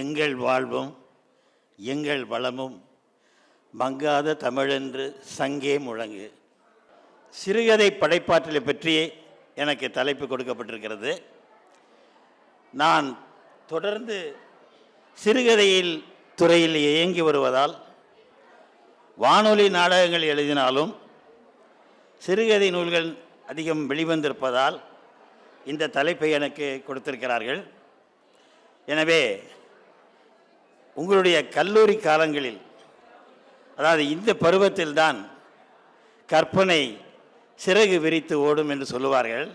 எங்கள் வாழ்வும் எங்கள் வளமும் மங்காத தமிழென்று சங்கே முழங்கு. சிறுகதை படைப்பாற்றலை பற்றி எனக்கு தலைப்பு கொடுக்கப்பட்டிருக்கிறது. நான் தொடர்ந்து சிறுகதையில் துறையில் இயங்கி வருவதால் வானொலி நாடகங்கள் எழுதினாலும் சிறுகதை நூல்கள் அதிகம் வெளிவந்திருப்பதால் இந்த தலைப்பை எனக்கு கொடுத்திருக்கிறார்கள். எனவே உங்களுடைய கல்லூரி காலங்களில் அதாவது இந்த பருவத்தில்தான் கற்பனை சிறகு விரித்து ஓடும் என்று சொல்லுவார்கள்.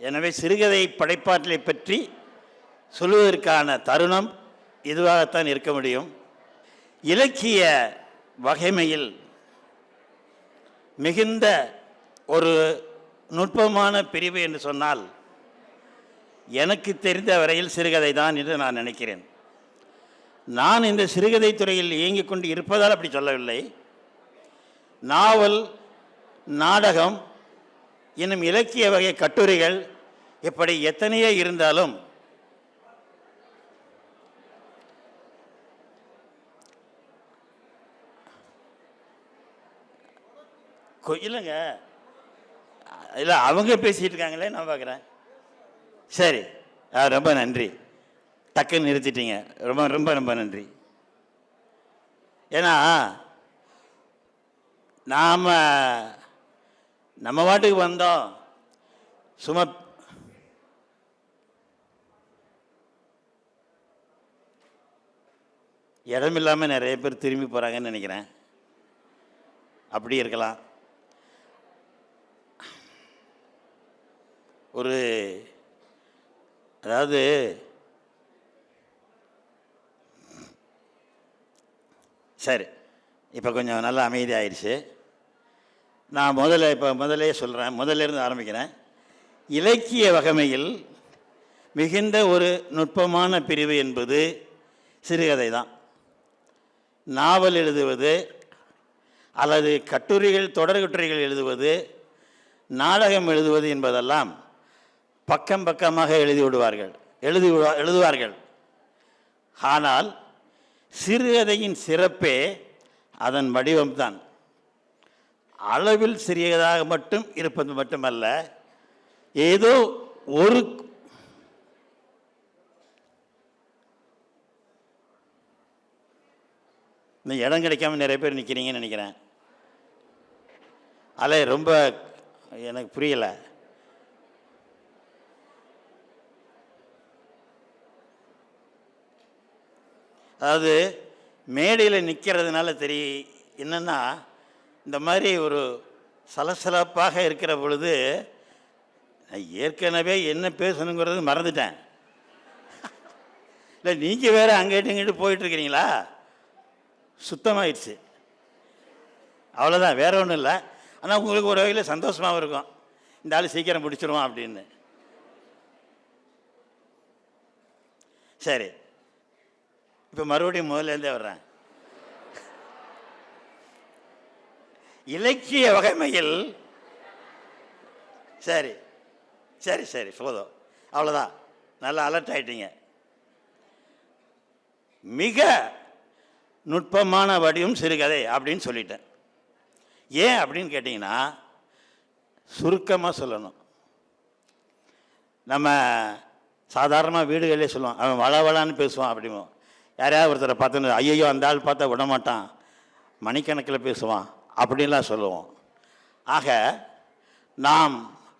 எனவே சிறுகதை படைப்பாற்றலை பற்றி சொல்லுவதற்கான தருணம் இதுவாகத்தான் இருக்க முடியும். இலக்கிய வகைமையில் மிகுந்த ஒரு நுட்பமான பிரிவு என்று சொன்னால் எனக்கு தெரிந்த வரையில் சிறுகதை தான் என்று நான் நினைக்கிறேன். நான் இந்த சிறுகதை துறையில் இயங்கிக் கொண்டு இருப்பதால் அப்படி சொல்லவில்லை. நாவல் நாடகம் இன்னும் இலக்கிய வகை கட்டுரைகள் இப்படி எத்தனையோ இருந்தாலும் இல்லைங்க. இல்லை அவங்க பேசிகிட்டு இருக்காங்களே நான் பார்க்குறேன் சரி ஆ ரொம்ப நன்றி. டக்குன்னு நிறுத்திட்டீங்க. ரொம்ப ரொம்ப ரொம்ப நன்றி. ஏன்னா நாம் நம்ம வாட்டுக்கு வந்தோம். சும்மா இடம் இல்லாமல் நிறைய பேர் திரும்பி போகிறாங்கன்னு நினைக்கிறேன். அப்படி இருக்கலாம். ஒரு அதாவது சரி இப்போ கொஞ்சம் நல்லா அமைதி ஆயிடுச்சு நான் முதல்ல இப்போ முதலே சொல்கிறேன் முதல்ல ஆரம்பிக்கிறேன். இலக்கிய வகைமையில் மிகுந்த ஒரு நுட்பமான பிரிவு என்பது சிறுகதை தான். நாவல் எழுதுவது அல்லது கட்டுரைகள் தொடர் கட்டுரைகள் எழுதுவது நாடகம் எழுதுவது என்பதெல்லாம் பக்கம் பக்கமாக எழுதி விடுவார்கள் எழுதி விடுவா- எழுதுவார்கள். ஆனால் சிறுகதையின் சிறப்பே அதன் வடிவம்தான். அளவில் சிறியதாக மட்டும் இருப்பது மட்டுமல்ல ஏதோ ஒரு இந்த இடம் கிடைக்காம நிறைய பேர் நிற்கிறீங்கன்னு நினைக்கிறேன். அலை ரொம்ப எனக்கு புரியலை. அதாவது மேடையில் நிற்கிறதுனால தெரிய என்னென்னா இந்த மாதிரி ஒரு சலசலப்பாக இருக்கிற பொழுது நான் ஏற்கனவே என்ன பேசணுங்கிறது மறந்துட்டேன். இல்லை நீங்கள் வேறு அங்கிட்டு இங்கிட்டு போயிட்டுருக்கிறீங்களா? சுத்தமாயிடுச்சு. அவ்வளோதான் வேறு ஒன்றும் இல்லை. ஆனால் உங்களுக்கு ஒரு வகையில் சந்தோஷமாகவும் இருக்கும். இந்த ஆள் சீக்கிரம் பிடிச்சிருவான் அப்படின்னு. சரி. இப்போ மறுபடியும் முதல்லேருந்தே வர்றேன். இலக்கிய வகைமையில் சரி சரி சரி போதும். அவ்வளோதான் நல்லா அலர்ட் ஆகிட்டீங்க மிக நுட்பமான வடிவம் சிறுகதை அப்படின்னு சொல்லிட்டேன். ஏன் அப்படின்னு கேட்டிங்கன்னா சுருக்கமாக சொல்லணும். நம்ம சாதாரணமாக வீடுகளிலே சொல்லுவோம். அவன் வள வளான்னு பேசுவான் அப்படிமோ யாரையாவது ஒருத்தரை பார்த்து ஐயையோ அந்த ஆள் பார்த்தா விடமாட்டான். மணிக்கணக்கில் பேசுவான். அப்படின்லாம் சொல்லுவோம். ஆக நாம்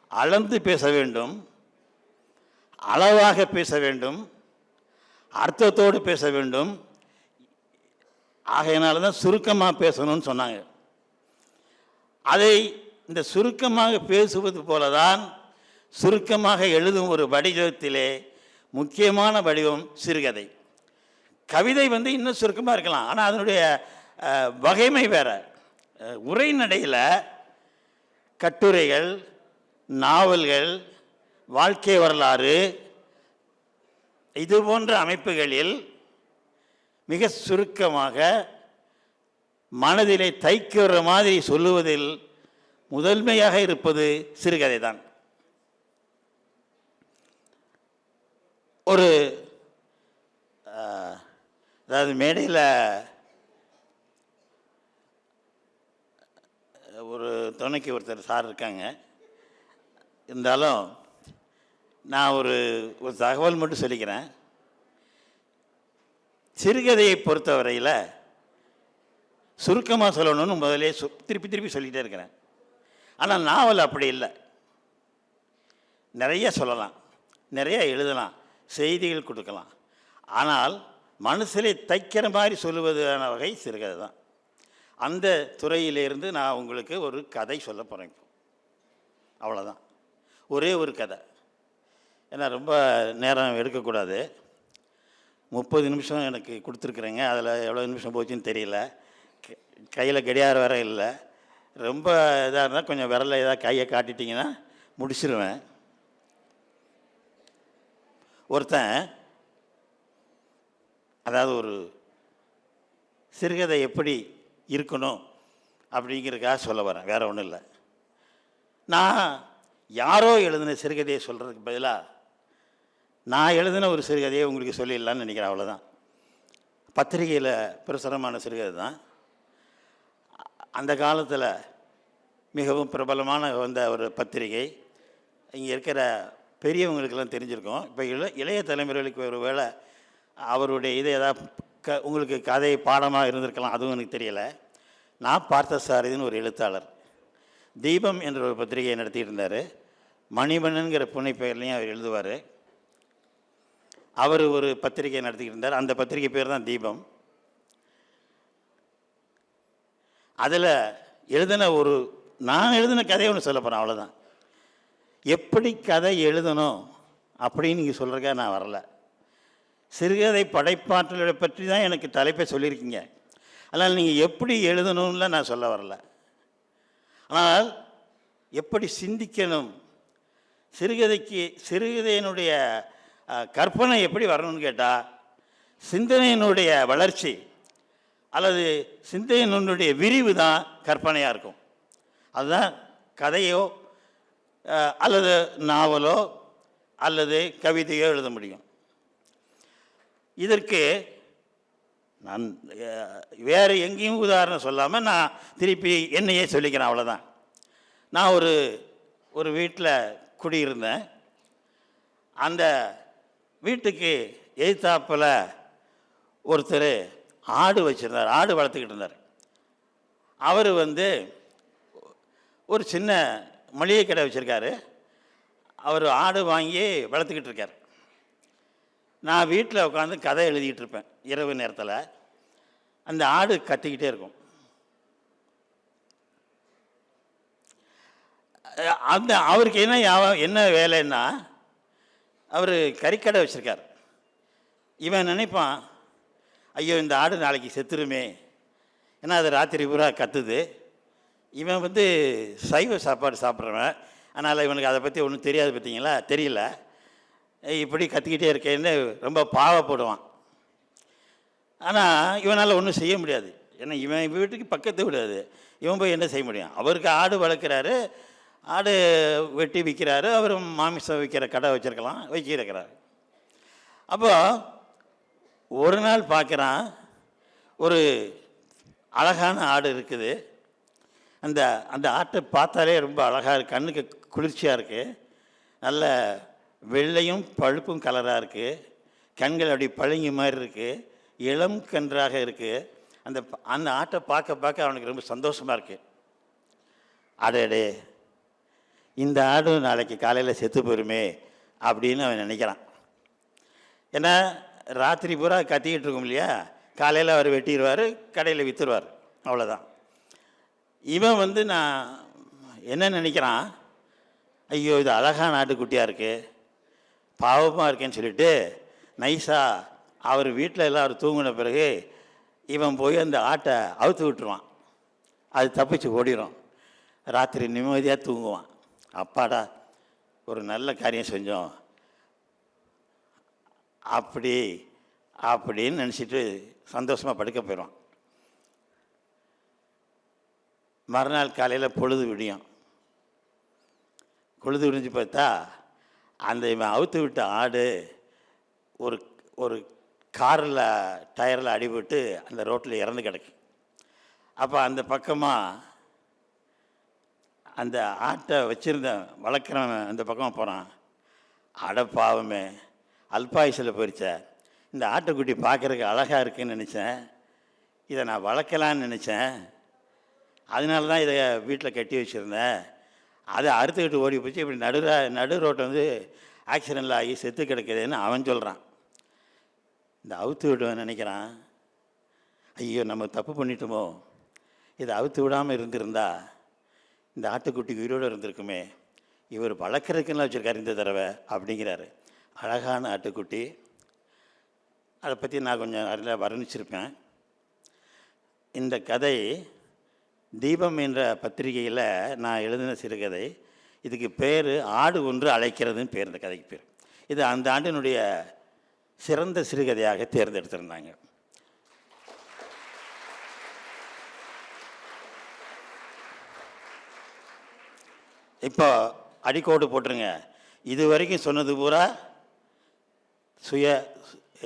அளந்து பேச வேண்டும் அளவாக பேச வேண்டும் அர்த்தத்தோடு பேச வேண்டும். ஆகையினால தான் சுருக்கமாக பேசணும்னு சொன்னாங்க. அதை இந்த சுருக்கமாக பேசுவது போல தான் சுருக்கமாக எழுதும் ஒரு வடிவத்திலே முக்கியமான வடிவம் சிறுகதை. கவிதை வந்து இன்னும் சுருக்கமாக இருக்கலாம். ஆனால் அதனுடைய வகைமை வேறு. உரைநடையில் கட்டுரைகள் நாவல்கள் வாழ்க்கை வரலாறு இது போன்ற அமைப்புகளில் மிக சுருக்கமாக மனதிலே தைக்கிற மாதிரி சொல்லுவதில் முதன்மையாக இருப்பது சிறுகதை தான் ஒரு அதாவது மேடையில் ஒரு துணைக்கு ஒருத்தர் சார் இருக்காங்க. இருந்தாலும் நான் ஒரு ஒரு தகவல் மட்டும் சொல்லிக்கிறேன். சிறுகதையை பொறுத்தவரையில் சுருக்கமாக சொல்லணும்னு முதலே சு திருப்பி திருப்பி சொல்லிகிட்டே இருக்கிறேன். ஆனால் நாவல் அப்படி இல்லை. நிறைய சொல்லலாம். நிறைய எழுதலாம். செய்திகள் கொடுக்கலாம். ஆனால் மனசிலே தைக்கிற மாதிரி சொல்லுவதான வகை சிறுகதை தான். அந்த துறையிலிருந்து நான் உங்களுக்கு ஒரு கதை சொல்ல போகிறேன் இப்போ. அவ்வளோதான் ஒரே ஒரு கதை. ஏன்னா ரொம்ப நேரம் எடுக்கக்கூடாது. முப்பது நிமிஷம் எனக்கு கொடுத்துருக்குறேங்க. அதில் எவ்வளோ நிமிஷம் போச்சுன்னு தெரியல. கையில் கடியார வேற இல்லை. ரொம்ப இதாக இருந்தால் கொஞ்சம் விரல ஏதாவது கையை காட்டிட்டிங்கன்னா முடிச்சிருவேன். ஒருத்தன் அதாவது ஒரு சிறுகதை எப்படி இருக்கணும் அப்படிங்கிறதுக்காக சொல்ல வரேன் வேறு ஒன்றும் இல்லை. நான் யாரோ எழுதின சிறுகதையை சொல்கிறதுக்கு பதிலாக நான் எழுதின ஒரு சிறுகதையை உங்களுக்கு சொல்லிடலான்னு நினைக்கிறேன் அவ்வளோதான் பத்திரிகையில் பிரசுரமான சிறுகதை தான். அந்த காலத்தில் மிகவும் பிரபலமான வந்த ஒரு பத்திரிகை. இங்கே இருக்கிற பெரியவங்களுக்கெல்லாம் தெரிஞ்சிருக்கோம். இப்போ இள இளைய தலைமுறைகளுக்கு ஒரு வேளை அவருடைய இது ஏதாவது க உங்களுக்கு கதை பாடமாக இருந்திருக்கலாம் அதுவும் எனக்கு தெரியலை. நான் பார்த்த சாரதின்னு ஒரு எழுத்தாளர். தீபம் என்ற ஒரு பத்திரிகையை நடத்திட்டு இருந்தார் மணிவண்ணன்கிற புனை அவர் எழுதுவார். அவர் ஒரு பத்திரிகையை நடத்திக்கிட்டு இருந்தார் அந்த பத்திரிகை பேர் தான் தீபம். அதில் எழுதின ஒரு நான் எழுதின கதையை ஒன்று சொல்ல போகிறேன் அவ்வளோதான் எப்படி கதை எழுதணும் அப்படின்னு நீங்கள் சொல்கிறக்க நான் வரலை. சிறுகதை படைப்பாற்றலை பற்றி தான் எனக்கு தலைப்பை சொல்லியிருக்கீங்க. அதனால் நீங்கள் எப்படி எழுதணும்ல நான் சொல்ல வரல. ஆனால் எப்படி சிந்திக்கணும்? சிறுகதைக்கு சிறுகதையினுடைய கற்பனை எப்படி வரணும்னு கேட்டால் சிந்தனையினுடைய வளர்ச்சி அல்லது சிந்தனையினுடைய விரிவு தான் கற்பனையாக இருக்கும். அதுதான் கதையோ அல்லது நாவலோ அல்லது கவிதையோ எழுத முடியும். இதற்கு நான் வேறு எங்கேயும் உதாரணம் சொல்லாமல் நான் திருப்பி என்னையே சொல்லிக்கிறேன் அவ்வளோதான் நான் ஒரு ஒரு வீட்டில் குடியிருந்தேன். அந்த வீட்டுக்கு எதிர்த்தாப்பில் ஒருத்தர் ஆடு வச்சுருந்தார் ஆடு வளர்த்துக்கிட்டு இருந்தார். அவர் வந்து ஒரு சின்ன மளிகை கடை வச்சுருக்காரு. அவர் ஆடு வாங்கி வளர்த்துக்கிட்டு இருக்கார். நான் வீட்டில் உட்காந்து கதை எழுதிக்கிட்டு இருப்பேன் இரவு நேரத்தில். அந்த ஆடு கத்திக்கிட்டே இருக்கும். அந்த அவருக்கு என்ன என்ன வேலைன்னா அவர் கறிக்கடை வச்சுருக்கார். இவன் நினைப்பான் ஐயோ இந்த ஆடு நாளைக்கு செத்துருமே. ஏன்னா அது ராத்திரி பூரா கத்துது. இவன் வந்து சைவ சாப்பாடு சாப்பிட்றவன். அதனால் இவனுக்கு அதை பற்றி ஒன்றும் தெரியாது பார்த்தீங்களா? தெரியல. இப்படி கத்திக்கிட்டே இருக்கேன்னு ரொம்ப பாவப்படுவான். ஆனால் இவனால் ஒன்றும் செய்ய முடியாது. ஏன்னா இவன் வீட்டுக்கு பக்கத்து விடாது இவன் போய் என்ன செய்ய முடியும்? அவருக்கு ஆடு வளர்க்குறாரு. ஆடு வெட்டி விற்கிறாரு. அவர் மாமிசம் விற்கிற கடை வச்சுருக்கலாம் வச்சிருக்கிறார் அப்போ ஒரு நாள் பார்க்குறான் ஒரு அழகான ஆடு இருக்குது. அந்த அந்த ஆட்டை பார்த்தாலே ரொம்ப அழகாக இருக்குது கண்ணுக்கு குளிர்ச்சியாக இருக்குது நல்ல வெள்ளையும் பழுப்பும் கலராக இருக்குது கண்கள் அப்படி பழங்கி மாதிரி இருக்குது இளம் கன்றாக இருக்குது அந்த அந்த ஆட்டை பார்க்க பார்க்க அவனுக்கு ரொம்ப சந்தோஷமாக இருக்குது அடடே இந்த ஆடு நாளைக்கு காலையில் செத்து போயிருமே அப்படின்னு அவன் நினைக்கிறான். ஏன்னா ராத்திரி பூரா கத்திக்கிட்டு இருக்கும் இல்லையா? காலையில் அவர் வெட்டிடுவார் கடையில் விற்றுருவார் அவ்வளோதான் இவன் வந்து நான் என்ன நினைக்கிறான்? ஐயோ இது அழகான ஆட்டுக்குட்டியாக இருக்குது பாவமாக இருக்கேன்னு சொல்லிட்டு நைஸாக அவர் வீட்டில் எல்லோரும் தூங்கின பிறகு இவன் போய் அந்த ஆட்டை அவுத்து விட்டுருவான். அது தப்பிச்சு ஓடிடும் ராத்திரி நிம்மதியாக தூங்குவான். அப்பாடா ஒரு நல்ல காரியம் செஞ்சோம். அப்படி அப்படின்னு நினச்சிட்டு சந்தோஷமாக படுக்க போயிடுவான். மறுநாள் காலையில் பொழுது விடியும். பொழுது விடிஞ்சு பார்த்தா அந்த இவன் அவுத்து விட்ட ஆடு ஒரு ஒரு காரில் டயரில் அடிபட்டு அந்த ரோட்டில் இறந்து கிடக்கு. அப்போ அந்த பக்கமாக அந்த ஆட்டை வச்சுருந்தேன் வளர்க்குறவன் அந்த பக்கமாக போகிறான் அட பாவமே அல்பாயுசில் போயிடுச்ச இந்த ஆட்டுக்குட்டி பார்க்குறதுக்கு அழகாக இருக்குன்னு நினச்சேன். இதை நான் வளர்க்கலான்னு நினச்சேன். அதனால தான் இதை வீட்டில் கட்டி வச்சுருந்தேன். அதை அறுத்துக்கிட்டு ஓடி போச்சு. இப்படி நடு நடு ரோட்டை வந்து ஆக்சிடெண்ட்டில் ஆகி செத்து கிடக்குதுன்னு அவன் சொல்கிறான் இந்த அவுத்து விடுவேன் நினைக்கிறான். ஐயோ நம்ம தப்பு பண்ணிட்டோமோ? இதை அவுத்து விடாமல் இருந்திருந்தா இந்த ஆட்டுக்குட்டி உயிரோடு இருந்திருக்குமே. இவர் வளர்க்குறதுக்குன்னு வச்சுருக்காரு இந்த தடவை அப்படிங்கிறாரு. அழகான ஆட்டுக்குட்டி. அதை பற்றி நான் கொஞ்சம் அதில் வர்ணிச்சிருப்பேன். இந்த கதை தீபம் என்ற பத்திரிகையில் நான் எழுதின சிறுகதை. இதுக்கு பேர் ஆடு ஒன்று அழைக்கிறதுன்னு பேர் இந்த கதைக்கு பேர். இது அந்த ஆண்டினுடைய சிறந்த சிறுகதையாக தேர்ந்தெடுத்திருந்தாங்க. இப்போ அடிக்கோடு போட்டுருங்க. இது வரைக்கும் சொன்னது பூரா சுய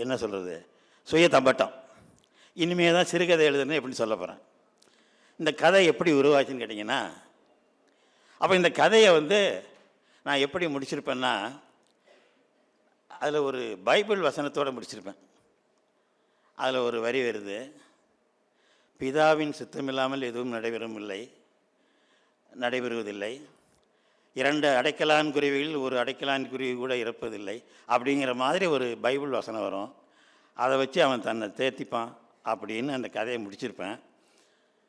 என்ன சொல்கிறது சுய தம்பட்டம். இனிமேல் தான் சிறுகதை எழுதுன்னு எப்படி சொல்ல போகிறேன் இந்த கதை எப்படி உருவாச்சுன்னு கேட்டிங்கன்னா அப்போ இந்த கதையை வந்து நான் எப்படி முடிச்சிருப்பேன்னா அதில் ஒரு பைபிள் வசனத்தோடு முடிச்சிருப்பேன். அதில் ஒரு வரி வருது பிதாவின் சித்தமில்லாமல் எதுவும் நடைபெறும் இல்லை நடைபெறுவதில்லை. இரண்டு அடைக்கலான் குருவிகள் ஒரு அடைக்கலான் குருவி கூட இறப்பதில்லை. அப்படிங்கிற மாதிரி ஒரு பைபிள் வசனம் வரும். அதை வச்சு அவன் தன்னை தேர்த்திப்பான் அப்படின்னு அந்த கதையை முடிச்சிருப்பேன்.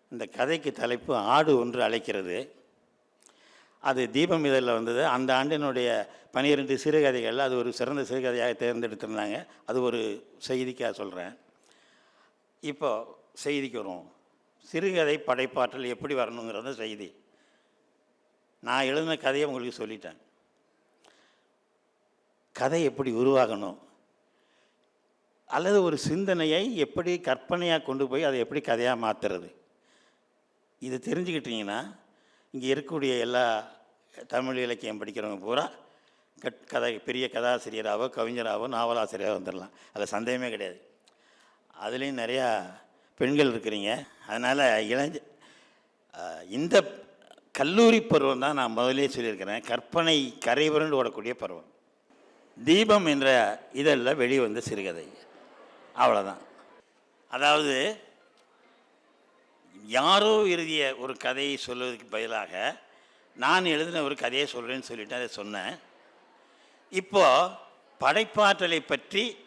இந்த கதைக்கு தலைப்பு ஆடு ஒன்று அழைக்கிறது. அது தீபம் இதழில் வந்தது. அந்த ஆண்டினுடைய பனிரெண்டு சிறுகதைகள் அது ஒரு சிறந்த சிறுகதையாக தேர்ந்தெடுத்திருந்தாங்க. அது ஒரு செய்திக்காக சொல்கிறேன் இப்போ செய்திக்கு வரும் சிறுகதை படைப்பாற்றல் எப்படி வரணுங்கிறது செய்தி. நான் எழுதின கதையை உங்களுக்கு சொல்லிட்டேன். கதை எப்படி உருவாகணும்? அல்லது ஒரு சிந்தனையை எப்படி கற்பனையாக கொண்டு போய் அதை எப்படி கதையாக மாற்றுறது இது தெரிஞ்சுக்கிட்டிங்கன்னா இங்கே இருக்கக்கூடிய எல்லா தமிழ் இலக்கியம் படிக்கிறவங்க பூரா கட் கதை பெரிய கதாசிரியராகவோ கவிஞராகவோ நாவலாசிரியராக வந்துடலாம். அதில் சந்தேகமே கிடையாது. அதுலேயும் நிறையா பெண்கள் இருக்கிறீங்க. அதனால் இளைஞ இந்த கல்லூரி பருவம் தான் நான் முதலே சொல்லியிருக்கிறேன். கற்பனை கரைபுரண்டு ஓடக்கூடிய பருவம். தீபம் என்ற இதழில் வெளிவந்த சிறுகதை. அவ்வளோதான் அதாவது யாரோ எழுதிய ஒரு கதையை சொல்வதற்கு பதிலாக நான் எழுதின ஒரு கதையை சொல்கிறேன்னு சொல்லிட்டு அதை சொன்னேன். இப்போது படைப்பாற்றலை பற்றி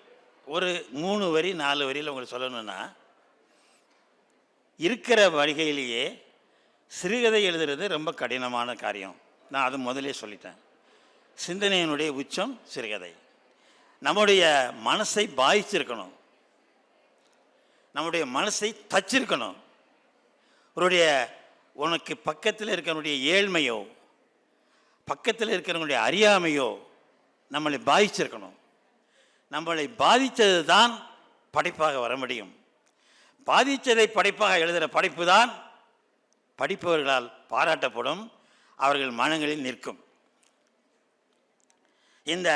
ஒரு மூணு வரி நாலு வரியில் உங்களுக்கு சொல்லணும்னா இருக்கிற வழிகையிலேயே சிறுகதை எழுதுறது ரொம்ப கடினமான காரியம். நான் அது முதலே சொல்லிட்டேன். சிந்தனையினுடைய உச்சம் சிறுகதை. நம்முடைய மனசை பாதிச்சிருக்கணும். நம்முடைய மனசை தச்சிருக்கணும். அவருடைய உனக்கு பக்கத்தில் இருக்கிறவனுடைய ஏழ்மையோ பக்கத்தில் இருக்கிறவனுடைய அறியாமையோ நம்மளை பாதிச்சிருக்கணும். நம்மளை பாதித்தது தான் படைப்பாக வர முடியும். பாதித்ததை படைப்பாக எழுதுகிற படைப்பு தான் படிப்பவர்களால் பாராட்டப்படும் அவர்கள் மனங்களில் நிற்கும். இந்த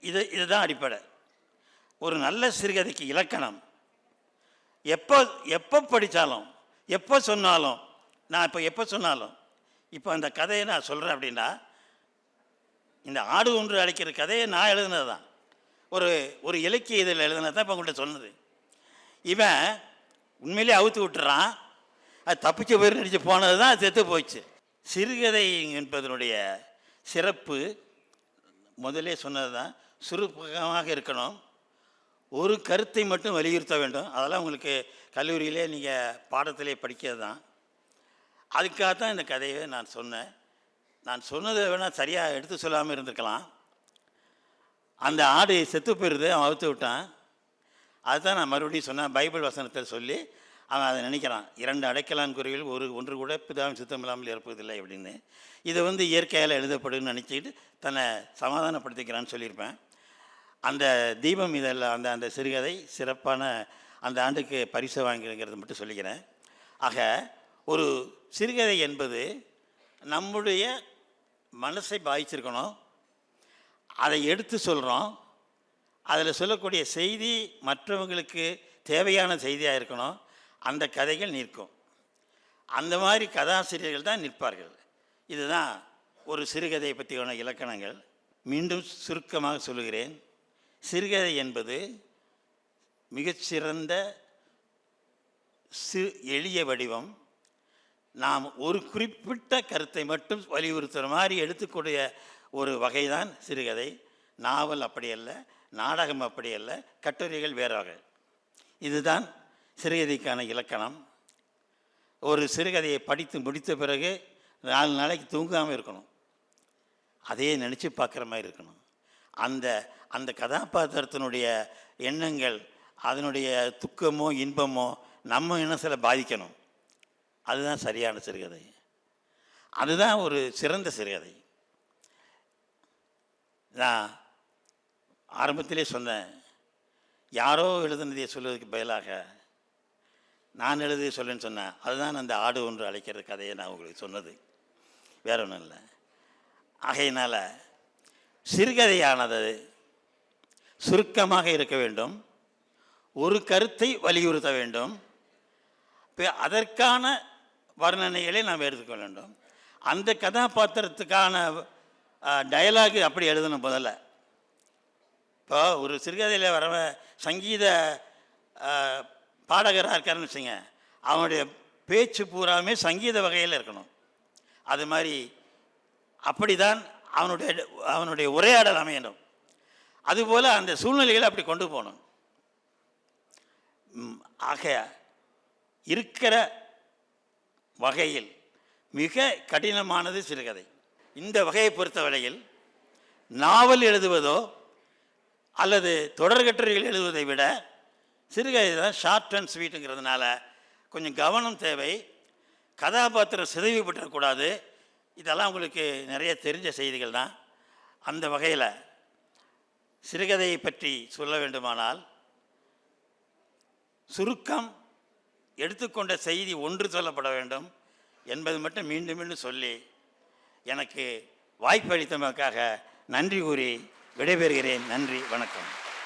இது இதுதான் அடிப்படை. ஒரு நல்ல சிறுகதைக்கு இலக்கணம். எப்போ எப்போ படித்தாலும் எப்போ சொன்னாலும் நான் இப்போ எப்போ சொன்னாலும் இப்போ அந்த கதையை நான் சொல்கிறேன் அப்படின்னா இந்த ஆடு ஒன்று அழைக்கிற கதையை நான் எழுதுனது தான் ஒரு ஒரு இலக்கிய இதில் எழுதுனது தான் இப்போ உங்கள்கிட்ட சொன்னது. இவன் உண்மையிலே அவுத்து விட்டுறான். அது தப்பிச்சு பேர் நடிச்சு போனது தான் செத்து போச்சு. சிறுகதை என்பதனுடைய சிறப்பு முதலே சொன்னது தான் சுருக்கமாக இருக்கணும். ஒரு கருத்தை மட்டும் வலியுறுத்த வேண்டும். அதெல்லாம் உங்களுக்கு கல்லூரியிலே நீங்கள் பாடத்திலே படிக்கிறது தான் அதுக்காக தான் இந்த கதையை நான் சொன்னேன். நான் சொன்னதை வேணால் சரியாக எடுத்து சொல்லாமல் இருந்திருக்கலாம். அந்த ஆடு செத்து போயிடுது அவன் அவுத்து விட்டான். அதுதான் நான் மறுபடியும் சொன்னேன் பைபிள் வசனத்தை சொல்லி அவன் அதை நினைக்கிறான். இரண்டு அடைக்கலான் குருவிகள் ஒரு ஒன்று கூட பிதாவின் சுத்தம் இல்லாமல் இருப்பதில்லை அப்படின்னு. இதை வந்து இயற்கையால் எழுதப்படுன்னு நினச்சிக்கிட்டு தன்னை சமாதானப்படுத்திக்கிறான்னு சொல்லியிருப்பேன். அந்த தீபம் இதெல்லாம் அந்த அந்த சிறுகதை சிறப்பான அந்த ஆண்டுக்கு பரிசு வாங்கிங்கிறது மட்டும் சொல்லிக்கிறேன். ஆக ஒரு சிறுகதை என்பது நம்முடைய மனசை பாதிச்சிருக்கணும். அதை எடுத்து சொல்கிறோம் அதில் சொல்லக்கூடிய செய்தி மற்றவங்களுக்கு தேவையான செய்தியாக இருக்கணும். அந்த கதைகள் நிற்கும். அந்த மாதிரி கதாசிரியர்கள் தான் நிற்பார்கள். இதுதான் ஒரு சிறுகதையை பற்றியான இலக்கணங்கள். மீண்டும் சுருக்கமாக சொல்லுகிறேன். சிறுகதை என்பது மிகச்சிறந்த சிறு எளிய வடிவம். நாம் ஒரு குறிப்பிட்ட கருத்தை மட்டும் வலியுறுத்துகிற மாதிரி எடுத்துக்கூடிய ஒரு வகை தான் சிறுகதை. நாவல் அப்படி அல்ல நாடகம் அப்படி அல்ல கட்டுரைகள் வேறு வகை. இதுதான் சிறுகதைக்கான இலக்கணம். ஒரு சிறுகதையை படித்து முடித்த பிறகு நாலு நாளைக்கு தூங்காமல் இருக்கணும். அதையே நினச்சி பார்க்குற மாதிரி இருக்கணும். அந்த அந்த கதாபாத்திரத்தினுடைய எண்ணங்கள் அதனுடைய துக்கமோ இன்பமோ நம்ம இனசில் பாதிக்கணும். அதுதான் சரியான சிறுகதை. அதுதான் ஒரு சிறந்த சிறுகதை. நான் ஆரம்பத்திலே சொன்னேன் யாரோ எழுதுனதை சொல்வதற்கு பதிலாக நான் எழுதி சொல்லுன்னு சொன்னேன் அதுதான் அந்த ஆடு ஒன்று அழைக்கிற கதையை நான் உங்களுக்கு சொன்னது. வேற ஒன்றும் இல்லை. ஆகையினால் சிறுகதையானது. சுருக்கமாக இருக்க வேண்டும். ஒரு கருத்தை வலியுறுத்த வேண்டும். இப்போ அதற்கான வர்ணனைகளை நாம் எடுத்துக்கொள்ள வேண்டும். அந்த கதாபாத்திரத்துக்கான டயலாகு அப்படி எழுதணும் முதல்ல. இப்போ ஒரு சிறுகதையில் வர சங்கீத பாடகராக இருக்காருன்னு வச்சுங்க அவனுடைய பேச்சு பூராமே சங்கீத வகையில் இருக்கணும். அது மாதிரி அப்படிதான் அவனுடைய அவனுடைய உரையாடல் அமையணும். அதுபோல் அந்த சூழ்நிலைகளை அப்படி கொண்டு போகணும். ஆக இருக்கிற வகையில் மிக கடினமானது சிறுகதை. இந்த வகையை பொறுத்தவரையில் நாவல் எழுதுவதோ அல்லது தொடர்கட்டுரைகள் எழுதுவதை விட சிறுகதை தான் ஷார்ட் அண்ட் ஸ்வீட்டுங்கிறதுனால கொஞ்சம் கவனம் தேவை. கதாபாத்திரம் சிதைவுபட்டுறக்கூடாது இதெல்லாம் உங்களுக்கு நிறைய தெரிஞ்ச செய்திகள் தான். அந்த வகையில் சிறுகதையை பற்றி சொல்ல வேண்டுமானால் சுருக்கம் எடுத்துக்கொண்ட செய்தி ஒன்று சொல்லப்பட வேண்டும். என்பது மட்டும் மீண்டும் மீண்டும் சொல்லி எனக்கு வாய்ப்பு அளித்தமைக்காக நன்றி கூறி விடைபெறுகிறேன். நன்றி வணக்கம்.